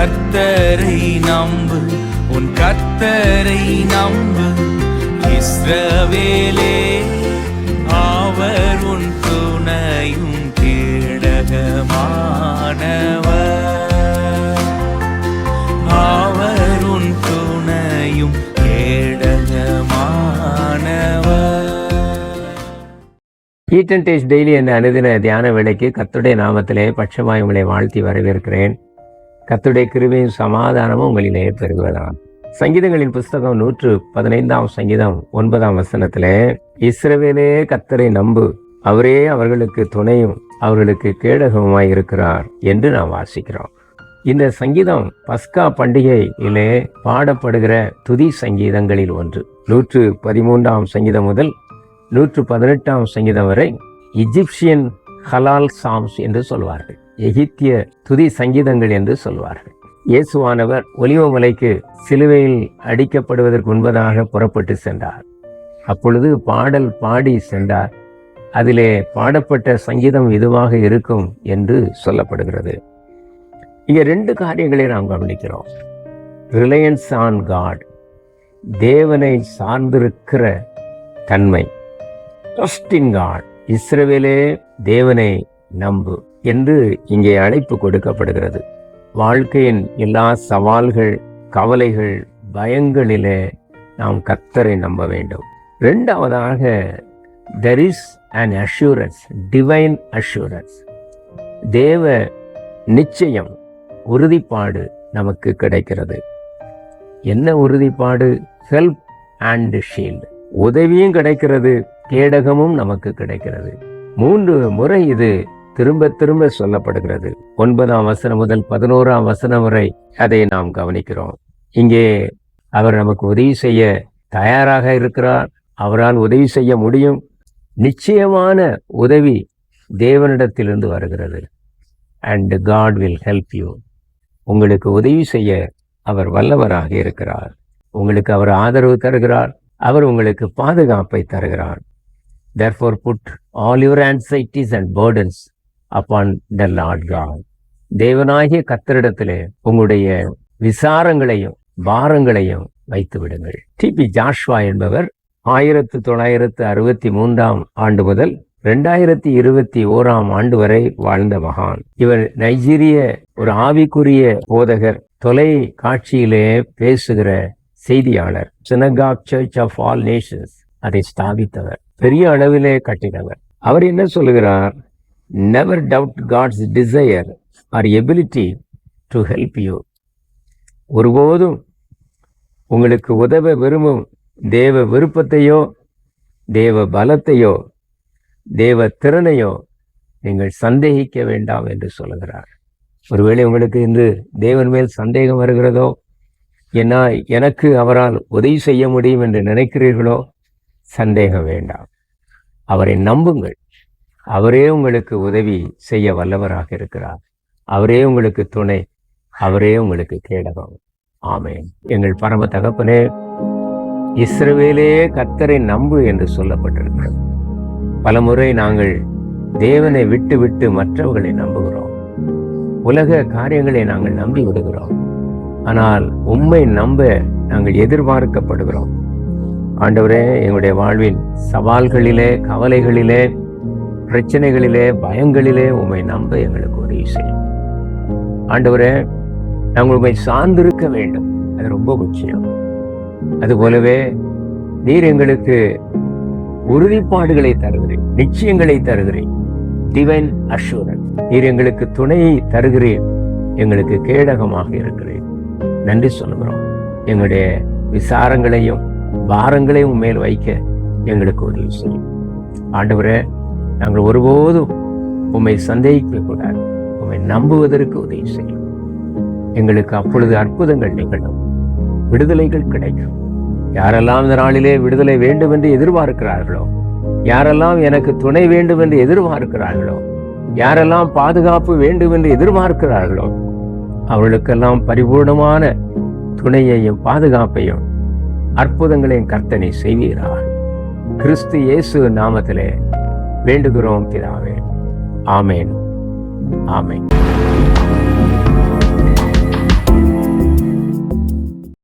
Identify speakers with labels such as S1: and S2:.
S1: கர்த்தரை நம்பு உன் கர்த்தரை நம்பு. இஸ்ரவேலே அவர் உன் துணையும் கேடகமானவர். அவர் உன் துணையும் கேடகமானவர்.
S2: ஈட்டன் டேஸ் டெய்லி என்ற அனுதின தியான விலைக்கு கத்துடைய நாமத்திலே பட்சமாய் உங்களை வாழ்த்தி வரவேற்கிறேன். கத்துடைய கிருபையும் சமாதானமும் உங்களிலே பெருகுவதாம் சங்கீதங்களின் புஸ்தகம் நூற்று பதினைந்தாம் சங்கீதம் ஒன்பதாம் வசனத்திலே இஸ்ரவேலே கத்தரை நம்பு. அவரே அவர்களுக்கு துணையும் அவர்களுக்கு கேடகமாய் இருக்கிறார் என்று நாம் வாசிக்கிறோம். இந்த சங்கீதம் பஸ்கா பண்டிகையிலே பாடப்படுகிற துதி சங்கீதங்களில் ஒன்று. நூற்று பதிமூன்றாம் சங்கீதம் முதல் நூற்று பதினெட்டாம் சங்கீதம் வரை இஜிப்சியன் ஹலால் சாம்ஸ் என்று சொல்வார்கள். எகிப்திய துதி சங்கீதங்கள் என்று சொல்வார்கள். இயேசுவானவர் ஒலிவமலைக்கு சிலுவையில் அடிக்கப்படுவதற்கு முன்பதாக புறப்பட்டு சென்றார். அப்பொழுது பாடல் பாடி சென்றார். அதிலே பாடப்பட்ட சங்கீதம் இதுவாக இருக்கும் என்று சொல்லப்படுகிறது. இங்கே ரெண்டு காரியங்களை நாம் கவனிக்கிறோம். ரிலையன்ஸ் ஆன் காட் தேவனை சார்ந்திருக்கிற தன்மை. ட்ரஸ்ட் இன் காட் இஸ்ரவேலே தேவனை நம்பு. என்று இங்கே அழைப்பு கொடுக்கப்படுகிறது. வாழ்க்கையின் எல்லா சவால்கள் கவலைகள் பயங்களிலே நாம் கத்தரை நம்ப வேண்டும். ரெண்டாவதாக there is an assurance divine assurance தேவ நிச்சயம் உறுதிப்பாடு நமக்கு கிடைக்கிறது. என்ன உறுதிப்பாடு? ஹெல்ப் அண்ட் ஷீல்டு உதவியும் கிடைக்கிறது கேடகமும் நமக்கு கிடைக்கிறது. மூன்று முறை இது திரும்ப திரும்ப சொல்லப்படுகிறது. ஒன்பதாம் வசனம் முதல் பதினோராம் வசனம் வரை அதை நாம் கவனிக்கிறோம். இங்கே அவர் நமக்கு உதவி செய்ய தயாராக இருக்கிறார். அவரால் உதவி செய்ய முடியும். நிச்சயமான உதவி தேவனிடத்திலிருந்து வருகிறது. And God will help you உங்களுக்கு உதவி செய்ய அவர் வல்லவராக இருக்கிறார். உங்களுக்கு அவர் ஆதரவு தருகிறார். அவர் உங்களுக்கு பாதுகாப்பை தருகிறார். Therefore put all your anxieties and burdens upon the Lord God தேவனாகிய கத்தரிடத்திலே உங்களுடைய விசாரங்களையும் பாரங்களையும் வைத்து விடுங்கள். டிபி ஜாஷ்வா என்பவர் ஆயிரத்து தொள்ளாயிரத்து அறுபத்தி மூன்றாம் ஆண்டு முதல் ரெண்டாயிரத்தி இருபத்தி ஓராம் ஆண்டு வரை வாழ்ந்த மகான். இவர் நைஜீரிய ஒரு ஆவிக்குரிய போதகர் தொலை காட்சியிலே பேசுகிற செய்தியாளர் synagogue church of all nations அதை ஸ்தாபித்தவர் பெரிய அளவிலே கட்டினவர். அவர் என்ன சொல்லுகிறார்? Never doubt God's desire or ability to help you ஒருபோதும் உங்களுக்கு உதவ விரும்பும் தேவ விருப்பத்தையோ தேவ பலத்தையோ தேவ திறனையோ நீங்கள் சந்தேகிக்க வேண்டாம் என்று சொல்லுகிறார். ஒருவேளை உங்களுக்கு இன்று தேவன் மேல் சந்தேகம் வருகிறதோ என்ன எனக்கு அவரால் உதவி செய்ய முடியும் என்று நினைக்கிறீர்களோ சந்தேகம் வேண்டாம். அவரை நம்புங்கள். அவரே உங்களுக்கு உதவி செய்ய வல்லவராக இருக்கிறார். அவரே உங்களுக்கு துணை. அவரே உங்களுக்கு கேடகம். ஆமேன். எங்கள் பரம தகப்பனே இஸ்ரவேலே கத்தரை நம்பு என்று சொல்லப்பட்டிருக்கிறது. பலமுறை நாங்கள் தேவனை விட்டு விட்டு மற்றவர்களை நம்புகிறோம். உலக காரியங்களை நாங்கள் நம்பி விடுகிறோம். ஆனால் உண்மை நம்ப நாங்கள் எதிர்பார்க்கப்படுகிறோம். ஆண்டவரே எங்களுடைய வாழ்வில் சவால்களிலே கவலைகளிலே பிரச்சனைகளிலே பயங்களிலே உம்மை நம்ப எங்களுக்கு உதவி செய்யும் ஆண்டவரே நாங்கள் உண்மை சார்ந்திருக்க வேண்டும். அது ரொம்ப முக்கியம். அதுபோலவே நீர் எங்களுக்கு உறுதிப்பாடுகளை தருகிறேன் நிச்சயங்களை தருகிறேன் டிவைன் அஷூரன் நீர் எங்களுக்கு துணையை தருகிறேன் எங்களுக்கு கேடகமாக இருக்கிறேன் நன்றி சொல்கிறோம் எங்களுடைய விசாரங்களையும் பாரங்களையும் உன் மேல் வைக்க எங்களுக்கு உதவி செய்யும் ஆண்டவரே நாங்கள் ஒருபோதும் உம்மை சந்தேகிக்க கூடாது உம்மை நம்புவதற்கு உதவி செய்யும். எங்களுக்கு அப்பொழுது அற்புதங்கள் நிகழும். விடுதலைகள் கிடைக்கும். யாரெல்லாம் இந்த நாளிலே விடுதலை வேண்டும் என்று எதிர்பார்க்கிறார்களோ யாரெல்லாம் எனக்கு துணை வேண்டும் என்று எதிர்பார்க்கிறார்களோ யாரெல்லாம் பாதுகாப்பு வேண்டும் என்று எதிர்பார்க்கிறார்களோ அவர்களுக்கெல்லாம் பரிபூர்ணமான துணையையும் பாதுகாப்பையும் அற்புதங்களையும் கர்த்தனை செய்வீரார் கிறிஸ்து இயேசு நாமத்திலே வேண்டுகிறோம் பிதாவே. ஆமேன். ஆமேன்.